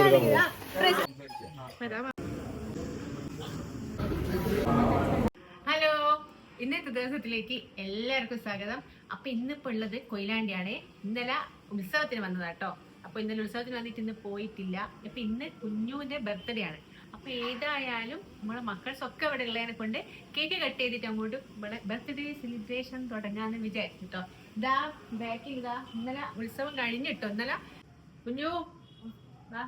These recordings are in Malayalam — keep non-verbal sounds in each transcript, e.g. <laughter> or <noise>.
കൊടുക്കാൻ ഹലോ ഇന്നത്തെ ദിവസത്തിലേക്ക് എല്ലാവർക്കും സ്വാഗതം. അപ്പൊ ഇന്നിപ്പോ ഉള്ളത് കൊയിലാണ്ടിയാണ്. ഇന്നലെ ഉത്സവത്തിന് വന്നതാട്ടോ. അപ്പൊ ഇന്നലെ ഉത്സവത്തിന് വന്നിട്ട് ഇന്ന് പോയിട്ടില്ല. അപ്പൊ ഇന്ന് കുഞ്ഞുവിന്റെ ബർത്ത്ഡേ ആണ്. അപ്പൊ ഏതായാലും നമ്മളെ മക്കൾസ് ഒക്കെ ഇവിടെ ഉള്ളതിനെ കൊണ്ട് കേക്ക് കട്ട് ചെയ്തിട്ട് അങ്ങോട്ട് ഇവിടെ ബർത്ത്ഡേ സെലിബ്രേഷൻ തുടങ്ങാന്ന് വിചാരിച്ചു കേട്ടോ ഇതാ ബാക്കിൽ ഇതാ. ഇന്നലെ ഉത്സവം കഴിഞ്ഞിട്ടോ? ഇന്നലെ? കുഞ്ഞു വാ.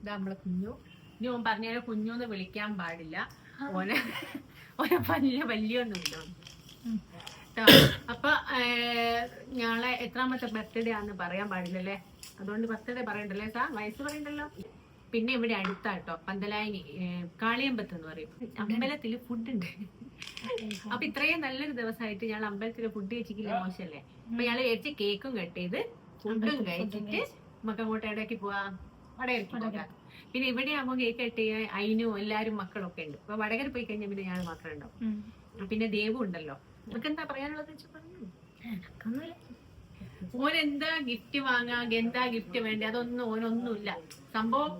ഇതാ നമ്മളെ കുഞ്ഞു. ഇനി ഓൻ പറഞ്ഞാലും കുഞ്ഞു എന്ന് വിളിക്കാൻ പാടില്ല. ഓനെ ഓനെ വലിയ വലിയൊന്നുമില്ല. അപ്പൊ ഞങ്ങളെ എത്രാമത്തെ ബർത്ത്ഡേ ആണെന്ന് പറയാൻ പാടില്ലല്ലേ? അതുകൊണ്ട് ബർത്ത്ഡേ പറയണ്ടല്ലേ സാ? വയസ്സ് പറയണ്ടല്ലോ? പിന്നെ ഇവിടെ അടുത്താട്ടോ പന്തലായിനി ഏർ, കാളിയമ്പത്ത് എന്ന് പറയും. അമ്പലത്തിൽ ഫുഡ് ഉണ്ട് അപ്പൊ ഇത്രയും നല്ലൊരു ദിവസമായിട്ട് ഞങ്ങൾ അമ്പലത്തിൽ ഫുഡ് കഴിച്ചിട്ടില്ല മോശമല്ലേ അപ്പൊ ഞങ്ങൾ കഴിച്ച് കേക്കും കട്ട് ചെയ്ത് ഫുഡും കഴിച്ചിട്ട് നമുക്ക് അങ്ങോട്ട് ഇടയ്ക്ക് പോവാ? വടകരക്ക് പിന്നെ ഇവിടെ ആകുമ്പോൾ കേക്ക് കെട്ടിയ അയിനും എല്ലാരും മക്കളൊക്കെ ഉണ്ട്. അപ്പൊ വടകര പോയി കഴിഞ്ഞാൽ പിന്നെ ഞാൻ മാത്രമേ ഉണ്ടാവും പിന്നെ ദേവു ഉണ്ടല്ലോ. നമുക്ക് എന്താ പറയാനുള്ളത് ഓൻ എന്താ ഗിഫ്റ്റ് വാങ്ങാ? എന്താ ഗിഫ്റ്റ് വേണ്ടേ? അതൊന്നും ഓനൊന്നുമില്ല. സംഭവം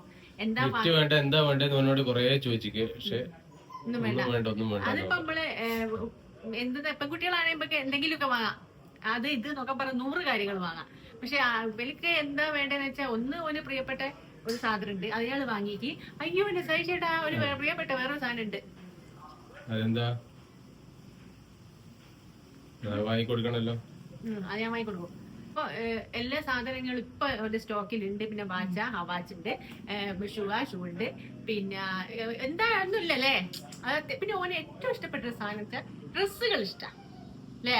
എന്താ ഗിഫ്റ്റ് വേണ്ട എന്താ വേണ്ടത് ഓനോട് കൊറേ ചോദിച്ചിക്ക്. പക്ഷെ ഒന്നും വേണ്ട ഒന്നും വേണ്ട. ഒന്നും വേണ്ട. അതിപ്പോ നമ്മൾ എന്താ പെൺകുട്ടികളാണെങ്കിൽ എന്തെങ്കിലുമൊക്കെ വാങ്ങാം. അത് ഇത് എന്നൊക്കെ പറഞ്ഞ നൂറ് കാര്യങ്ങൾ വാങ്ങാം. പക്ഷെ ഇവർക്ക് എന്താ വേണ്ടതെന്ന് വെച്ചാൽ ഒന്ന് ഓന് പ്രിയപ്പെട്ട ഒരു സാധനം ഉണ്ട് അയാൾ വാങ്ങിക്ക് അയ്യോ എന്റെ സഹിച്ചേട്ടാ ഒരു പ്രിയപ്പെട്ട വേറൊരു സാധനം ഉണ്ട് അതെന്താ? അത് ഞാൻ വാങ്ങിക്കൊടുക്കും. എല്ലാ സാധനങ്ങളും ഇപ്പൊ ഒരു സ്റ്റോക്കിലുണ്ട്. പിന്നെ വാച്ച വാച്ച് ഉണ്ട് ഷൂ ഉണ്ട് പിന്നെ എന്താ ഒന്നുമില്ലല്ലേ? പിന്നെ ഓന് ഏറ്റവും ഇഷ്ടപ്പെട്ട സാധനത്തെ ഡ്രസ്സുകൾ ഇഷ്ടം. അല്ലേ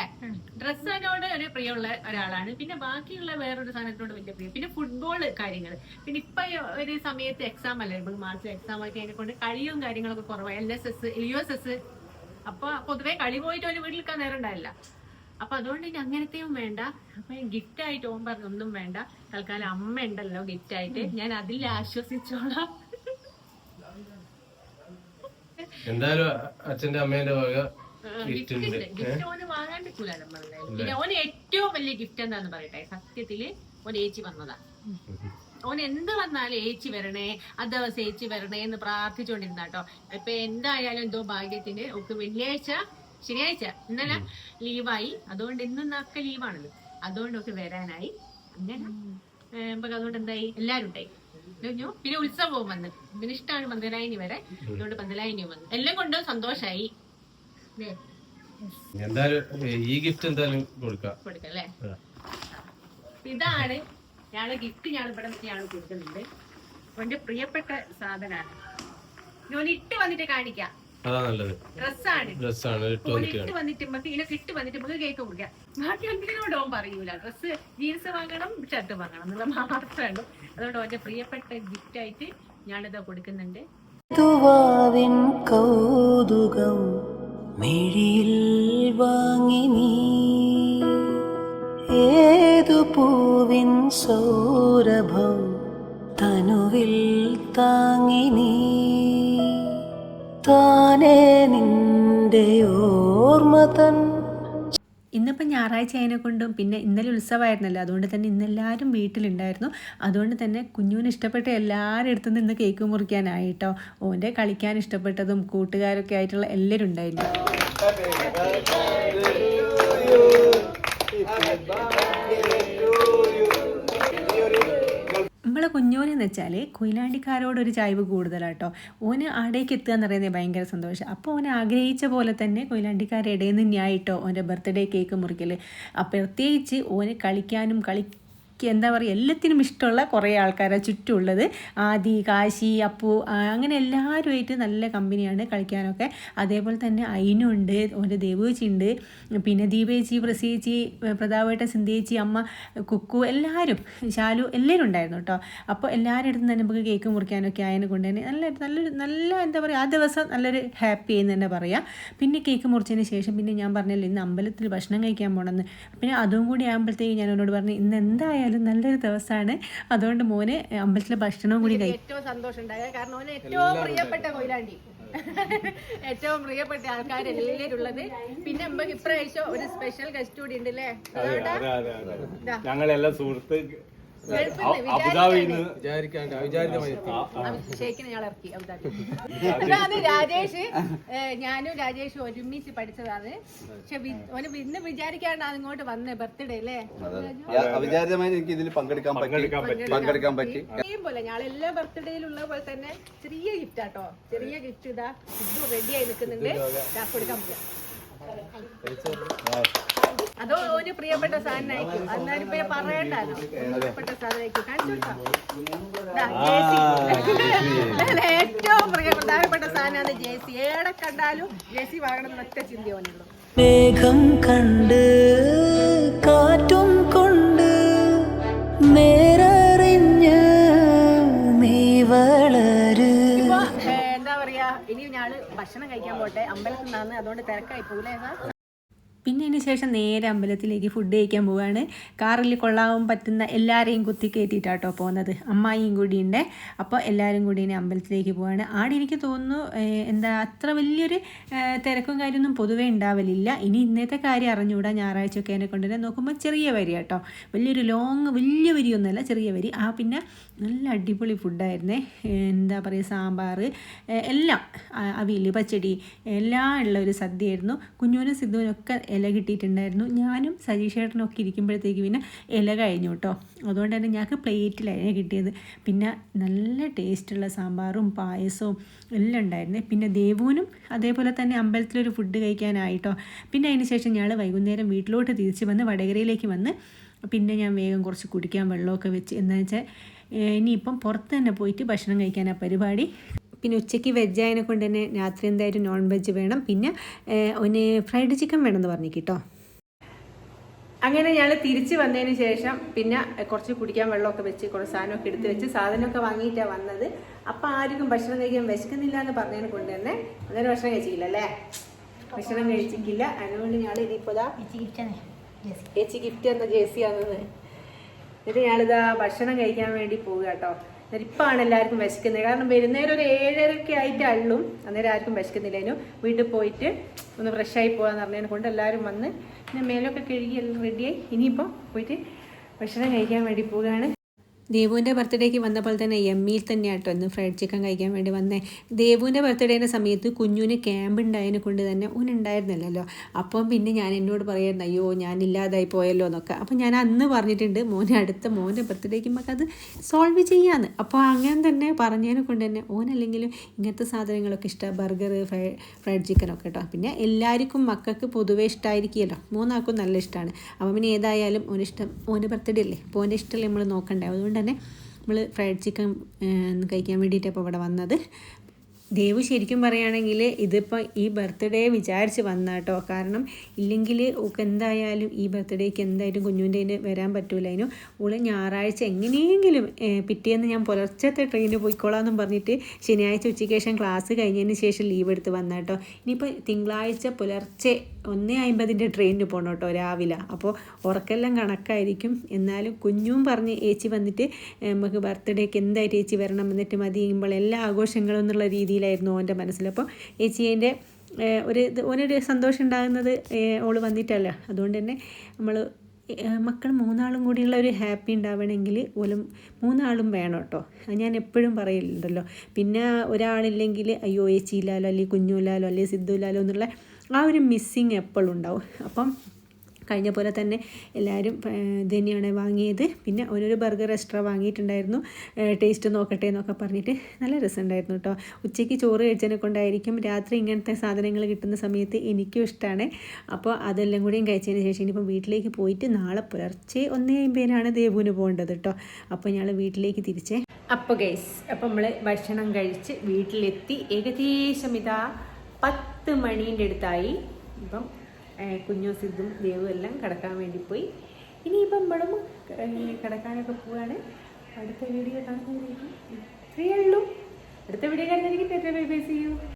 ഡ്രസ്സിനോട് ഒരു പ്രിയമുള്ള ഒരാളാണ്. പിന്നെ ബാക്കിയുള്ള വേറൊരു സാധനത്തിനോട് വലിയ പ്രിയം. പിന്നെ ഫുട്ബോൾ കാര്യങ്ങൾ പിന്നെ ഇപ്പൊ ഒരു സമയത്ത് എക്സാം അല്ലേ? ഇപ്പൊ മാർച്ച് എക്സാം ഒക്കെ അതിനെ കൊണ്ട് കഴിയും കാര്യങ്ങളൊക്കെ കുറവാണ് L S S U S S. അപ്പൊ പൊതുവെ കളി പോയിട്ട് ഒരു വീട്ടിൽ നിൽക്കാൻ നേരം ഉണ്ടായില്ല അപ്പൊ അതുകൊണ്ട് ഇനി അങ്ങനത്തെയും വേണ്ട. അപ്പൊ ഗിഫ്റ്റ് ആയിട്ട് ഓൻ പറഞ്ഞു ഒന്നും വേണ്ട. തൽക്കാലം അമ്മ ഉണ്ടല്ലോ ഗിഫ്റ്റ് ആയിട്ട്. ഞാൻ അതിൽ ആശ്വസിച്ചോളാം. എന്തായാലും അച്ഛന്റെ അമ്മേന്റെ വക ഗിഫ്റ്റ് ഓന് പറ്റൂല നമ്മളെ പിന്നെ ഓന് ഏറ്റവും വലിയ ഗിഫ്റ്റ് എന്താന്ന് പറയട്ടെ? സത്യത്തിൽ ഓൻ ഏച്ചി വന്നതാ. ഓൻ എന്ത് വന്നാലും ഏച്ചി വരണേ ആ ദിവസം ഏച്ചി വരണേ എന്ന് പ്രാർത്ഥിച്ചുകൊണ്ടിരുന്ന കേട്ടോ. ഇപ്പൊ എന്തായാലും എന്തോ ഭാഗ്യത്തിന് ഒക്കെ വെള്ളിയാഴ്ച ശനിയാഴ്ച ഇന്നലെ ലീവായി. അതുകൊണ്ട് ഇന്നും ഒക്കെ ലീവാണല്ലോ. അതുകൊണ്ട് ഒക്കെ വരാനായി. അങ്ങനെ നമുക്ക് അതുകൊണ്ട് എന്തായി? എല്ലാരും ഉണ്ടായി. പിന്നെ ഉത്സവവും വന്ന്. പിന്നെ ഇഷ്ടമാണ് പന്തലായിനി വരെ അതുകൊണ്ട് പന്തലായിനിയും വന്ന്. എല്ലാം കൊണ്ടും സന്തോഷായി. ല്ലേ? എന്തായാലും ഈ ഗിഫ്റ്റ് എന്തായാലും കൊടുക്കാം. കൊടുക്കല്ലേ ഇതാണ് ഞാൻ ഗിഫ്റ്റ് ഞങ്ങൾ ഇവിടെ ഞങ്ങൾ കൊടുക്കുന്നുണ്ട്. എന്റെ പ്രിയപ്പെട്ട സാധനമാണ് ഞാൻ ഇട്ട് വന്നിട്ട് കാണിക്കാം. അതാ നല്ലത്. ഡ്രസ്സാണ്. ഡ്രസ്സാണ് ഇട്ട് വന്നിട്ട് ഇട്ട് വന്നിട്ട് നമുക്ക് ഇതിനൊക്കെ ഇട്ട് വന്നിട്ട് നമുക്ക് കേക്ക് കൊടുക്കാം. ബാക്കി എന്തിനോട് ഓൻ പറയൂല. ഡ്രസ്സ് ജീൻസ് വാങ്ങണം ഷർട്ട് വാങ്ങണം എന്നുള്ള മാത്രമേ ഉള്ളൂ അതുകൊണ്ട് ഓന്റെ പ്രിയപ്പെട്ട ഗിഫ്റ്റ് ആയിട്ട് ഞാനിത് കൊടുക്കുന്നുണ്ട്. കൗതുകം. മിഴിയിൽ വാങ്ങി നീ. ഏതു പൂവിൻ സൗരഭം തനുവിൽ താങ്ങി നീ. താനേ നിന്റെ ഓർമ്മ തൻ ഇന്നിപ്പോൾ ഞായറാഴ്ച അതിനെ കൊണ്ടും പിന്നെ ഇന്നലെ ഉത്സവമായിരുന്നല്ലോ. അതുകൊണ്ട് തന്നെ ഇന്നെല്ലാവരും വീട്ടിലുണ്ടായിരുന്നു. അതുകൊണ്ട് തന്നെ കുഞ്ഞുവിന് ഇഷ്ടപ്പെട്ട എല്ലാവരുടെ അടുത്തു നിന്ന് കേക്ക് മുറിക്കാനായിട്ടോ ഓന്റെ കളിക്കാൻ ഇഷ്ടപ്പെട്ടതും കൂട്ടുകാരൊക്കെ ആയിട്ടുള്ള എല്ലാവരും ഉണ്ടായിരുന്നു. നമ്മളെ കുഞ്ഞോനെന്ന് വെച്ചാൽ കൊയിലാണ്ടിക്കാരോട് ഒരു ചായ്വ് കൂടുതലാട്ടോ. ഓന് ആടേക്ക് എത്തുക എന്ന് പറയുന്നത് ഭയങ്കര സന്തോഷം. അപ്പോൾ ഓൻ ആഗ്രഹിച്ച പോലെ തന്നെ കൊയിലാണ്ടിക്കാരുടെ ഇടയിൽ നിന്ന് ഞായിട്ടോ ഓന്റെ ബർത്ത്ഡേ കേക്ക് മുറിക്കൽ അപ്പോൾ പ്രത്യേകിച്ച് ഓന് കളിക്കാനും കളി എന്താ പറയുക എല്ലാത്തിനും ഇഷ്ടമുള്ള കുറേ ആൾക്കാരാണ് ചുറ്റുമുള്ളത്. ആദി കാശി അപ്പു അങ്ങനെ എല്ലാവരുമായിട്ട് നല്ല കമ്പനിയാണ് കളിക്കാനൊക്കെ. അതേപോലെ തന്നെ അയിനുണ്ട് ഓന്റെ ദേവേച്ചി ഉണ്ട്. പിന്നെ ദീപേച്ചി പ്രസേച്ചി പ്രതാപേട്ട സിന്ധേച്ചി അമ്മ കുക്കു എല്ലാവരും ശാലു എല്ലാവരും ഉണ്ടായിരുന്നു കേട്ടോ. അപ്പോൾ എല്ലാവരുടെ അടുത്തും തന്നെ നമുക്ക് കേക്ക് മുറിക്കാനൊക്കെ ആയതിനെ കൊണ്ട് തന്നെ നല്ല നല്ലൊരു നല്ല എന്താ പറയുക ആ ദിവസം നല്ലൊരു ഹാപ്പി എന്ന് തന്നെ പറയാം. പിന്നെ കേക്ക് മുറിച്ചതിന് ശേഷം പിന്നെ ഞാൻ പറഞ്ഞല്ലോ ഇന്ന് അമ്പലത്തിൽ ഭക്ഷണം കഴിക്കാൻ പോകണമെന്ന്. പിന്നെ അതും കൂടി ആകുമ്പോഴത്തേക്ക് ഞാൻ അവനോട് പറഞ്ഞു ഇന്ന് എന്തായാലും നല്ലൊരു ദിവസമാണ്. അതുകൊണ്ട് മോനെ അമ്പലത്തിലെ ഭക്ഷണവും കൂടി കഴിക്കും ഏറ്റവും സന്തോഷം കാരണം ഓന് ഏറ്റവും പ്രിയപ്പെട്ട കൊയിലാണ്ടി. ഏറ്റവും പ്രിയപ്പെട്ട ആൾക്കാരെല്ലാവരും ഉള്ളത് പിന്നെ ഇപ്രാവശ്യം ഒരു സ്പെഷ്യൽ ഗസ്റ്റ് കൂടി ഉണ്ട് അല്ലേ ഞങ്ങളെല്ലാം സുഹൃത്ത് <laughs> അതാണ് രാജേഷ് ഞാനും രാജേഷും ഒരുമിച്ച് പഠിച്ചതാണ്. പക്ഷെ ഓന് ഇന്ന് വിചാരിക്കാണ്ടാണ് ഇങ്ങോട്ട് വന്നേ ബർത്ത്ഡേ അല്ലേ? അവിചാരിതമായി എനിക്ക് ഇതിൽ പങ്കെടുക്കാൻ പറ്റി. പങ്കെടുക്കാൻ പറ്റി. പോലെ ഞങ്ങൾ എല്ലാ ബർത്ത്ഡേയിലുള്ള പോലെ തന്നെ ചെറിയ ഗിഫ്റ്റ് ആട്ടോ. ചെറിയ ഗിഫ്റ്റ് ഇതാ. ഇത് റെഡി ആയി നിൽക്കുന്നുണ്ട്. ഞാൻ കൊടുക്കാൻ പോവാ. ഓന് പ്രിയപ്പെട്ട സാധനമായിരിക്കും. എന്നാലും ഇപ്പൊ പറയണ്ടല്ലോ പ്രിയപ്പെട്ട സാധനമായിരിക്കും. കാണിച്ചു ഏറ്റവും പ്രിയ പ്രധാനപ്പെട്ട സാധനമാണ് ജേസി. ഏടെ കണ്ടാലും ജേസി വാങ്ങണം എന്നൊക്കെ ചിന്തയോനുള്ളൂ മേഘം കണ്ട് കാറ്റും കൊണ്ട് നേരറിഞ്ഞ് നീ വളര്. എന്താ പറയാ ഇനി ഞാൾ ഭക്ഷണം കഴിക്കാൻ പോട്ടെ. അമ്പലത്തിൽ നിന്നാണ് അതുകൊണ്ട് തിരക്കായി അതിന് ശേഷം നേരെ അമ്പലത്തിലേക്ക് ഫുഡ് കഴിക്കാൻ പോവുകയാണ് കാറിൽ കൊള്ളാവും പറ്റുന്ന എല്ലാവരെയും കുത്തി കയറ്റിയിട്ടാട്ടോ പോകുന്നത് അമ്മായിയും കൂടി ഉണ്ട്. അപ്പോൾ എല്ലാവരും കൂടി ഇനി അമ്പലത്തിലേക്ക് പോവുകയാണ് ആടെ എനിക്ക് തോന്നുന്നു എന്താ അത്ര വലിയൊരു തിരക്കും കാര്യമൊന്നും പൊതുവേ ഉണ്ടാവലില്ല. ഇനി ഇന്നത്തെ കാര്യം അറിഞ്ഞുകൂടാ. ഞായറാഴ്ചയൊക്കെ എന്നെ കൊണ്ടുവരാൻ നോക്കുമ്പോൾ ചെറിയ വരി കേട്ടോ. വലിയൊരു ലോങ് വലിയ വരിയൊന്നുമല്ല ചെറിയ വരി. ആ പിന്നെ നല്ല അടിപൊളി ഫുഡായിരുന്നേ എന്താ പറയുക സാമ്പാർ എല്ലാം. അവിയൽ പച്ചടി എല്ലാം ഉള്ള ഒരു സദ്യയായിരുന്നു. കുഞ്ഞൂനും സിദ്ധുവിനൊക്കെ ഇല ഇല കിട്ടിയിട്ടുണ്ടായിരുന്നു. ഞാനും സജീഷ് ഒക്കെ ഇരിക്കുമ്പോഴത്തേക്ക് പിന്നെ ഇല കഴിഞ്ഞു കേട്ടോ. അതുകൊണ്ട് തന്നെ ഞങ്ങൾക്ക് പ്ലേറ്റിലായിരുന്നു കിട്ടിയത്. പിന്നെ നല്ല ടേസ്റ്റുള്ള സാമ്പാറും പായസവും എല്ലാം ഉണ്ടായിരുന്നു. പിന്നെ ദേവൂനും അതേപോലെ തന്നെ അമ്പലത്തിലൊരു ഫുഡ് കഴിക്കാനായിട്ടോ പിന്നെ അതിന് ശേഷം ഞങ്ങൾ വൈകുന്നേരം വീട്ടിലോട്ട് തിരിച്ച് വന്ന് വടകരയിലേക്ക് വന്ന് പിന്നെ ഞാൻ വേഗം കുറച്ച് കുടിക്കാൻ വെള്ളമൊക്കെ വെച്ച്. എന്താ വെച്ചാൽ ഇനിയിപ്പം പുറത്ത് തന്നെ പോയിട്ട് ഭക്ഷണം കഴിക്കാനാണ് പരിപാടി. പിന്നെ ഉച്ചയ്ക്ക് വെജ് ആയതിനെ കൊണ്ട് തന്നെ രാത്രി എന്തായാലും നോൺ വെജ് വേണം. പിന്നെ ഒന്ന് ഫ്രൈഡ് ചിക്കൻ വേണം എന്ന് പറഞ്ഞു കേട്ടോ. അങ്ങനെ ഞങ്ങൾ തിരിച്ച് വന്നതിന് ശേഷം പിന്നെ കുറച്ച് കുടിക്കാൻ വെള്ളമൊക്കെ വെച്ച് കുറച്ച് സാധനമൊക്കെ എടുത്ത് വെച്ച് സാധനമൊക്കെ വാങ്ങിയിട്ടാണ് വന്നത്. അപ്പം ആർക്കും ഭക്ഷണം കഴിക്കാൻ വിശക്കുന്നില്ല എന്ന് പറഞ്ഞതിനെ കൊണ്ട് തന്നെ അന്നേരം ഭക്ഷണം കഴിച്ചില്ല അല്ലേ? ഭക്ഷണം കഴിച്ചിട്ടില്ല. അതുകൊണ്ട് ഞങ്ങൾ ഇനിയിപ്പോൾ ഇതാ ചേച്ചി ഗിഫ്റ്റ് എന്ന ജേസി ആണെന്ന് എന്നിട്ട് ഞാനിതാ ഭക്ഷണം കഴിക്കാൻ വേണ്ടി പോവുക കേട്ടോ. ഇപ്പാണ് എല്ലാവർക്കും വിശക്കുന്നത്. കാരണം വരുന്നേരം ഒരു ഏഴരയൊക്കെ ആയിട്ട് അള്ളും. അന്നേരം ആർക്കും വിശക്കുന്നില്ലേനു? വീട്ടിൽ പോയിട്ട് ഒന്ന് ഫ്രഷായി പോകാന്ന് പറഞ്ഞതിനെ കൊണ്ട് എല്ലാവരും വന്ന് പിന്നെ മേലൊക്കെ കഴുകി എല്ലാം റെഡിയായി ഇനിയിപ്പോൾ പോയിട്ട് ഭക്ഷണം കഴിക്കാൻ വേണ്ടി പോവുകയാണ്. ദേവുവിന്റെ ബർത്ത്ഡേക്ക് വന്നപ്പോൾ തന്നെ എമ്മിയിൽ തന്നെയാട്ടോ ഇന്ന് ഫ്രൈഡ് ചിക്കൻ കഴിക്കാൻ വേണ്ടി വന്നേ. ദേവുവിന്റെ ബർത്ത്ഡേന്റെ സമയത്ത് കുഞ്ഞുവിന് ക്യാമ്പ് ഉണ്ടായതിനെ കൊണ്ട് തന്നെ ഉണ്ടായിരുന്നില്ലല്ലോ. അപ്പം പിന്നെ ഞാൻ എന്നോട് പറയായിരുന്നു അയ്യോ ഞാൻ ഇല്ലാതായി പോയല്ലോ എന്നൊക്കെ. അപ്പം ഞാൻ അന്ന് പറഞ്ഞിട്ടുണ്ട് മോനെ അടുത്ത മോന്റെ ബർത്ത്ഡേക്ക് അത് സോൾവ് ചെയ്യാമെന്ന് അപ്പോൾ അങ്ങനെ തന്നെ പറഞ്ഞതിനെ കൊണ്ട് തന്നെ ഓനല്ലെങ്കിലും ഇങ്ങനത്തെ സാധനങ്ങളൊക്കെ ഇഷ്ടം ബർഗർ ഫ്രൈ ഫ്രൈഡ് ചിക്കനൊക്കെ കേട്ടോ. പിന്നെ എല്ലാവർക്കും മക്കൾക്ക് പൊതുവേ ഇഷ്ടമായിരിക്കുമല്ലോ മൂന്നാൾക്കും നല്ല ഇഷ്ടമാണ് അപ്പം പിന്നെ ഏതായാലും ഓനിഷ്ടം ഓന്റെ ബർത്ത്ഡേ അല്ലേ? അപ്പോൾ ഓന്റെ ഇഷ്ടമല്ലേ നമ്മൾ നോക്കണ്ടേ? അതുകൊണ്ട് തന്നെ നമ്മൾ ഫ്രൈഡ് ചിക്കൻ കഴിക്കാൻ വേണ്ടിയിട്ട് ഇപ്പോൾ ഇവിടെ വന്നത്. ദേവ് ശരിക്കും പറയുകയാണെങ്കിൽ ഇതിപ്പോൾ ഈ ബർത്ത്ഡേ വിചാരിച്ച് വന്ന കേട്ടോ കാരണം ഇല്ലെങ്കിൽ ഓക്ക് എന്തായാലും ഈ ബർത്ത്ഡേക്ക് എന്തായാലും കുഞ്ഞുവിന്റെ വരാൻ പറ്റൂല അതിന് ഓൾ ഞായറാഴ്ച എങ്ങനെയെങ്കിലും പിറ്റേന്ന് ഞാൻ പുലർച്ചത്തെ ട്രെയിനിന് പോയിക്കോളാമെന്നും പറഞ്ഞിട്ട് ശനിയാഴ്ച ഉച്ചയ്ക്ക് ശേഷം ക്ലാസ് കഴിഞ്ഞതിന് ശേഷം ലീവ് എടുത്ത് വന്ന കേട്ടോ ഇനിയിപ്പോൾ തിങ്കളാഴ്ച പുലർച്ചെ ഒന്നേ അമ്പതിന്റെ ട്രെയിനിന് പോകണം കേട്ടോ രാവിലെ. അപ്പോൾ ഉറക്കെല്ലാം കണക്കായിരിക്കും. എന്നാലും കുഞ്ഞും പറഞ്ഞ് ഏച്ചി വന്നിട്ട് നമുക്ക് ബർത്ത്ഡേക്ക് എന്തായിട്ട് ഏച്ചി വരണം എന്നിട്ട് മതി കഴിയുമ്പോൾ എല്ലാ ആഘോഷങ്ങളും എന്നുള്ള രീതിയിലായിരുന്നു ഓന്റെ മനസ്സിൽ. അപ്പോൾ ഏച്ചി അതിന്റെ ഒരു ഇത് ഓനൊരു സന്തോഷം ഉണ്ടാകുന്നത് ഓൾ വന്നിട്ടല്ല. അതുകൊണ്ട് തന്നെ നമ്മൾ മക്കൾ മൂന്നാളും കൂടിയുള്ള ഒരു ഹാപ്പി ഉണ്ടാവണമെങ്കിൽ ഓലും മൂന്നാളും വേണം കേട്ടോ. ഞാൻ എപ്പോഴും പറയില്ലല്ലോ പിന്നെ ഒരാളില്ലെങ്കിൽ അയ്യോ ഏച്ചിയില്ലാലോ അല്ലെങ്കിൽ കുഞ്ഞുലാലോ അല്ലെങ്കിൽ സിദ്ധുലാലോ എന്നുള്ള ആ ഒരു മിസ്സിങ് എപ്പോഴും ഉണ്ടാവും. അപ്പം കഴിഞ്ഞ പോലെ തന്നെ എല്ലാവരും ധനിയാണ് വാങ്ങിയത്. പിന്നെ ഓരോരു ബർഗർ എക്സ്ട്രാ വാങ്ങിയിട്ടുണ്ടായിരുന്നു. ടേസ്റ്റ് നോക്കട്ടെ എന്നൊക്കെ പറഞ്ഞിട്ട് നല്ല രസമുണ്ടായിരുന്നു കേട്ടോ. ഉച്ചയ്ക്ക് ചോറ് കഴിച്ചതിനെ കൊണ്ടായിരിക്കും രാത്രി ഇങ്ങനത്തെ സാധനങ്ങൾ കിട്ടുന്ന സമയത്ത് എനിക്കും ഇഷ്ടമാണ് അപ്പോൾ അതെല്ലാം കൂടിയും കഴിച്ചതിന് ശേഷം ഇനിയിപ്പം വീട്ടിലേക്ക് പോയിട്ട് നാളെ പുലർച്ചെ ഒന്നേ അമ്പതിനാണ് ദേവുവിന് പോകേണ്ടത് കേട്ടോ. അപ്പോൾ ഞങ്ങൾ വീട്ടിലേക്ക് തിരിച്ചേ. അപ്പോൾ ഗൈസ് അപ്പോൾ നമ്മൾ ഭക്ഷണം കഴിച്ച് വീട്ടിലെത്തി. ഏകദേശം ഇതാ പത്ത് മണീന്റെ അടുത്തായി ഇപ്പം കുഞ്ഞു സിദ്ധും ദേവും എല്ലാം കിടക്കാൻ വേണ്ടി പോയി. ഇനിയിപ്പം ഏഹ്, കിടക്കാനൊക്കെ പോവുകയാണ് അടുത്ത വീഡിയോ കാണുന്നതായിരിക്കും ഇത്രയേ ഉള്ളൂ. അടുത്ത വീഡിയോ കാണുന്നതായിരിക്കും ബൈ ബൈ സി യു